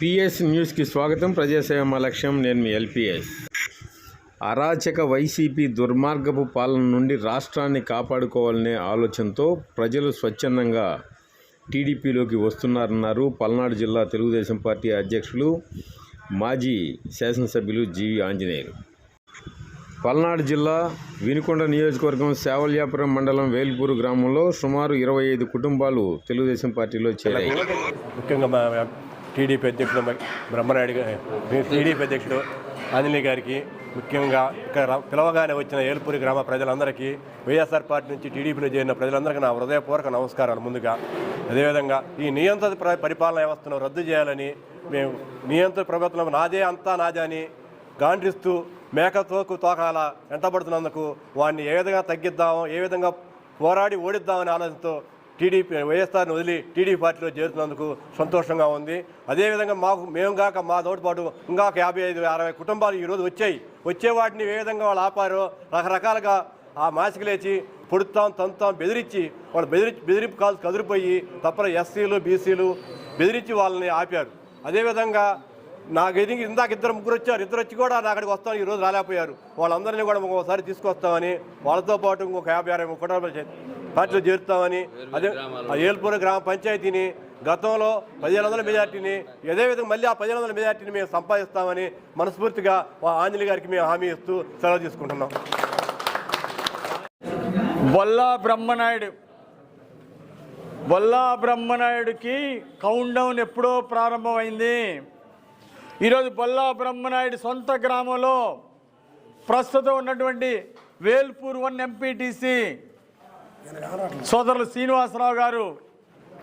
PS న్యూస్కి స్వాగతం. ప్రజాసేవ మా లక్ష్యం నేను మీ ఎల్పిఎస్. అరాచక వైసీపీ దుర్మార్గపు పాలన నుండి రాష్ట్రాన్ని కాపాడుకోవాలనే ఆలోచనతో ప్రజలు స్వచ్ఛందంగా టీడీపీలోకి వస్తున్నారన్నారు పల్నాడు జిల్లా తెలుగుదేశం పార్టీ అధ్యక్షులు మాజీ శాసనసభ్యులు జీవి ఆంజనేయులు. పల్నాడు జిల్లా వినుకొండ నియోజకవర్గం సేవల్యాపురం మండలం వేల్పూరు గ్రామంలో సుమారు ఇరవై ఐదు కుటుంబాలు తెలుగుదేశం పార్టీలో చేరాయి. ముఖ్యంగా టీడీపీ అధ్యక్షుడు బ్రహ్మరాయుడు బ్రహ్మనాయుడు టీడీపీ అధ్యక్షుడు ఆంజనేయ గారికి ముఖ్యంగా ఇక్కడ పిలవగానే వచ్చిన ఏలుపూరి గ్రామ ప్రజలందరికీ వైఎస్ఆర్ పార్టీ నుంచి టీడీపీలో చేరిన ప్రజలందరికీ నా హృదయపూర్వక నమస్కారాలు ముందుగా. అదేవిధంగా ఈ నియంత్రిత పరిపాలన వ్యవస్థను రద్దు చేయాలని మేము నియంత్రిత ప్రభుత్వం నాదే అంతా నాదే అని గాండ్రిస్తూ మేక తోకు తోకాల వెంటబడుతున్నందుకు వాడిని ఏ విధంగా తగ్గిద్దామో ఏ విధంగా పోరాడి ఓడిద్దామనే ఆలోచనతో టీడీపీ వైఎస్ఆర్ని వదిలి టీడీపీ పార్టీలో చేరుతున్నందుకు సంతోషంగా ఉంది. అదేవిధంగా మాకు మేము కాక మా తోటిపాటు ఇంకా ఒక యాభై ఐదు అరవై కుటుంబాలు ఈరోజు వచ్చాయి. వచ్చే వాటిని ఏ విధంగా వాళ్ళు ఆపారో రకరకాలుగా ఆ మాసిక లేచి పొడుతాం తంతాం బెదిరించి వాళ్ళు బెదిరి బెదిరింపు కాల్స్ కదిరిపోయి తప్పన ఎస్సీలు బీసీలు బెదిరించి వాళ్ళని ఆపారు. అదేవిధంగా నాకు ఎదిగి ఇందాక ఇద్దరు ముగ్గురు వచ్చారు. ఇద్దరు వచ్చి కూడా నా అక్కడికి వస్తాను ఈరోజు రాలేకపోయారు. వాళ్ళందరినీ కూడా ఇంకోసారి తీసుకొస్తామని వాళ్ళతో పాటు ఇంకొక యాభై అరవై కుటుంబాలు పార్టీలో చేరుతామని అదే ఆ ఏల్పూర్ గ్రామ పంచాయతీని గతంలో పదిహేను వందల మెజార్టీని అదే విధంగా మళ్ళీ ఆ పదిహేను వందల మెజార్టీని మేము సంపాదిస్తామని మనస్ఫూర్తిగా మా ఆంజలి గారికి మేము హామీ ఇస్తూ సెలవు తీసుకుంటున్నాం. బొల్లా బ్రహ్మనాయుడు బొల్లా బ్రహ్మనాయుడికి కౌంట్ డౌన్ ఎప్పుడో ప్రారంభమైంది. ఈరోజు బొల్లా బ్రహ్మనాయుడు సొంత గ్రామంలో ప్రస్తుతం ఉన్నటువంటి వేల్పూర్ వన్ ఎంపీటీసీ సోదరులు శ్రీనివాసరావు గారు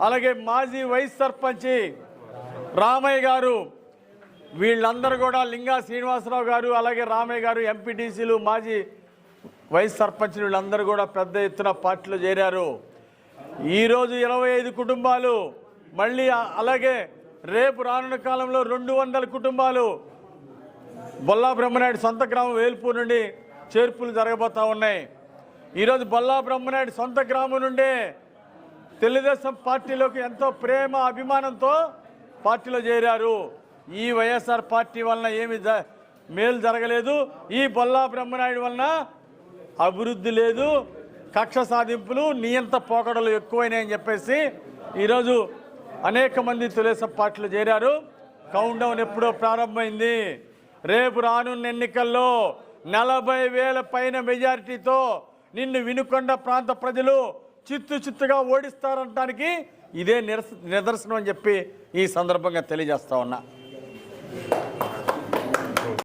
అలాగే మాజీ వైస్ సర్పంచి రామయ్య గారు వీళ్ళందరూ కూడా లింగా శ్రీనివాసరావు గారు అలాగే రామయ్య గారు ఎంపీటీసీలు మాజీ వైస్ సర్పంచ్ వీళ్ళందరూ కూడా పెద్ద ఎత్తున పార్టీలో చేరారు. ఈరోజు ఇరవై ఐదు కుటుంబాలు మళ్ళీ అలాగే రేపు రానున్న కాలంలో రెండు వందల కుటుంబాలు బొల్లా బ్రహ్మనాయుడు సొంత గ్రామం వేల్పూర్ నుండి చేర్పులు జరగబోతా ఉన్నాయి. ఈరోజు బొల్లా బ్రహ్మనాయుడు సొంత గ్రామం నుండే తెలుగుదేశం పార్టీలోకి ఎంతో ప్రేమ అభిమానంతో పార్టీలో చేరారు. ఈ వైఎస్ఆర్ పార్టీ వలన ఏమి జ- మేలు జరగలేదు. ఈ బొల్లా బ్రహ్మనాయుడు వలన అభివృద్ధి లేదు. కక్ష సాధింపులు నియంత పోకడలు ఎక్కువైనాయని చెప్పేసి ఈరోజు అనేక మంది తెలుగుదేశం పార్టీలో చేరారు. కౌంట్ డౌన్ ఎప్పుడో ప్రారంభమైంది. రేపు రానున్న ఎన్నికల్లో నలభై వేల పైన మెజారిటీతో నిన్ను వినుకొండ ప్రాంత ప్రజలు చిత్తు చిత్తుగా ఓడిస్తారనటానికి ఇదే నిరస నిదర్శనం అని చెప్పి ఈ సందర్భంగా తెలియజేస్తా ఉన్నా.